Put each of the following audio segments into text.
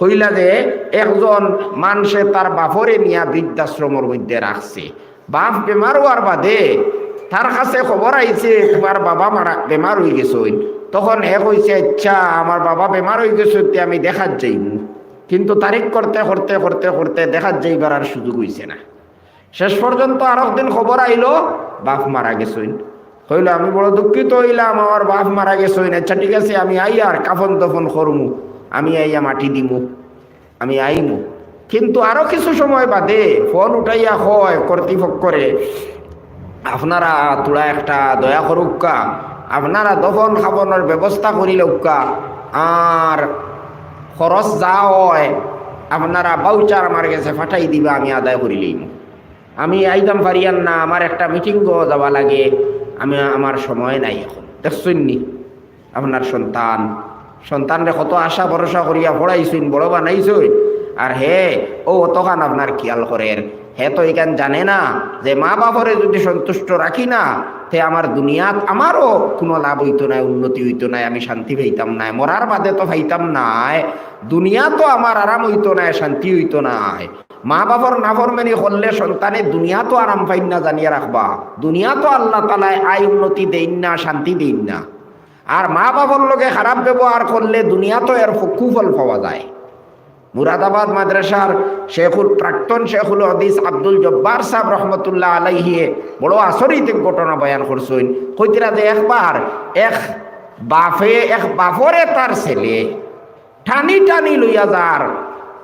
কইলা যে, একজন মানুষে তার বাপরে নিয়া বৃদ্ধাশ্রমের মধ্যে রাখছে। বাপ বেমার হওয়ার বাদে তার কাছে খবর আইছে, তোমার বাবা মারা বেমার হয়ে গেছে তখন হে কইছে আচ্ছা আমার বাবা বেমার হয়ে গেছে আমি দেখার যাইমু। কিন্তু তারিখ করতে করতে করতে করতে দেখার যাইবার আর সুযোগ হইছে না। শেষ পর্যন্ত আর একদিন খবর আইলো, বাপ মারা গেছইন হইল আমি বড় দুঃখিত হইলাম, আমার বাপ মারা গেছইন আচ্ছা ঠিক আছে, আমি আই আর কাফন তফন করমু। আমি আইয়া মাটি দিমু, আমি আইমু। কিন্তু আরও কিছু সময় বাদে ফোন উঠাইয়া হয় কর্তৃপক্ষরে আপনারা তোরা একটা দয়া করুকা আপনারা দফন খাবনের ব্যবস্থা করিলৌকা আর খরচ যা হয়, আপনারা বাউচার আমার কাছে ফাটাই দিবা, আমি আদায় করিলেইম আমি আইতাম পারিয়ান না, আমার একটা মিটিংও যাওয়া লাগে, আমি আমার সময় নাই এখন। দেখছেন নি, আপনার সন্তান সন্তানরে কত আশা, ভরসা করিয়া পড়াইছেন বড় বানাইছই আর হে, ও অতখান আপনার খেয়াল করেন, হে তো এখান জানে না যে মা বাপরে যদি সন্তুষ্ট রাখি না, তে আমার দুনিয়াত আমারও কোনো লাভ হইতো নাই, উন্নতি হইতো নাই, আমি শান্তি পাইতাম নাই, মরার বাদে তো পাইতাম নাই, দুনিয়া তো আমার আরাম হইতো নাই, শান্তি হইতো নাই। মা বাবার নাফরমানি করলে সন্তানে দুনিয়া তো আরাম পাইন না জানিয়ে রাখবা, দুনিয়া তো আল্লাহ তালায় আয় উন্নতি দেন না, শান্তি দেন না। আর মা বাবার লোকে খারাপ ব্যবহার করলে দুনিয়া তো এর কুফল পাওয়া যায়। মুরাদাবাদ মাদ্রাসার শেখুল, প্রাক্তন শেখুল হদিস আব্দুল জব্বার সাহেব রহমতুল্লাহ আলাইহিয়ে বড় আচরিত ঘটনা বয়ান করছেন। কইতিরা যে একবার এক বাফে এক বাফরে তার ছেলে টানি টানি লইয়া যার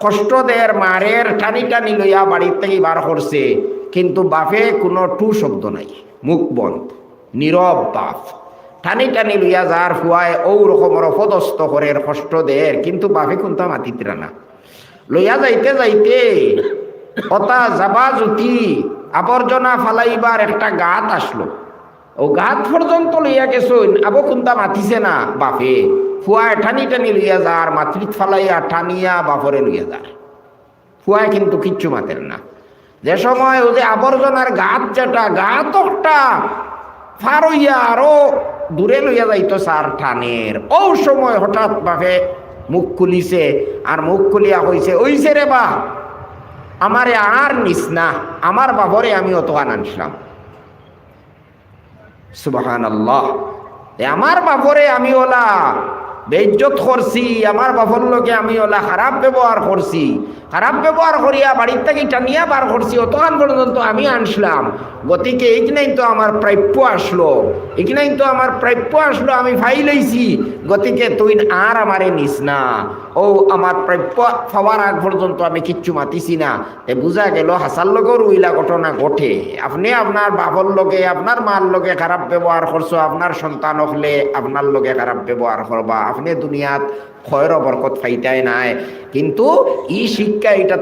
কষ্ট দের মারের টানি টানি লইয়া বাড়ির থেকে বার করছে। কিন্তু বাপে কোনো টু শব্দ নাই, মুখ বন্ধ, নীরব বাপ। টানি টানি লইয়া যার ফুয়ায় ও রকমের অপদস্থ করে কষ্ট দের কিন্তু বাপে কোনটা মাতিতরা না লইয়া যাইতে যাইতে অতা যাবা জুতি আবর্জনা ফালাইবার একটা গাত আসলো। ও গাত পর্যন্ত লইয়া গেছুন, আবো কোনটা মাতিছে না বাপে ফুয়ায় টানি টানি লইয়া যার মাতৃত ফালাইয়া টানিয়া বাপরে লইয়া যার ফুয়ায় কিন্তু কিচ্ছু মাতেন না। যে সময় ও যে আবর্জনার গাত যেটা, গাত একটা ফার হইয়া আরও, দূরে লইয়া যাইতো সার ঠানের। ও সময় হঠাৎ ভাবে মুখ খুলিছে, আর মুখ খুলিয়া হইছে ওইছে রে বা আমারে আর নিস না, আমার বাবরে আমি অত আনছিলাম। সুবাহান আল্লাহ আমার বাবরে আমি ওলা বেজ্জত করছি, আমার বাপর লোকে আমি ওলা খারাপ ব্যবহার করছি। খারাপ ব্যবহার করিয়া বাড়ির থেকে টানিয়া বার করছি অতক্ষণ পর্যন্ত আমি আনছিলাম। গতিকে এইখানেই তো আমার প্রাপ্য আসলো। এইখানেই তো আমার প্রাপ্য আসলো, আমি ফাই লইছি গতিকে তুই আর আমারে নিস না। ও আমার প্রাপ্য পাওয়ার আগ পর্যন্ত আমি কিচ্ছু মাতিছি না। এ বুঝা গেল হাসার লগের উইলা ঘটনা ঘটে। আপনি আপনার বাবর লোকে আপনার মার লগে খারাপ ব্যবহার করছ আপনার সন্তান হলে আপনার লোকে খারাপ ব্যবহার করবা আপনি দুনিয়াত ক্ষয়ের বরকত ফাইতায় নাই। কিন্তু ই শিক্ষা এটা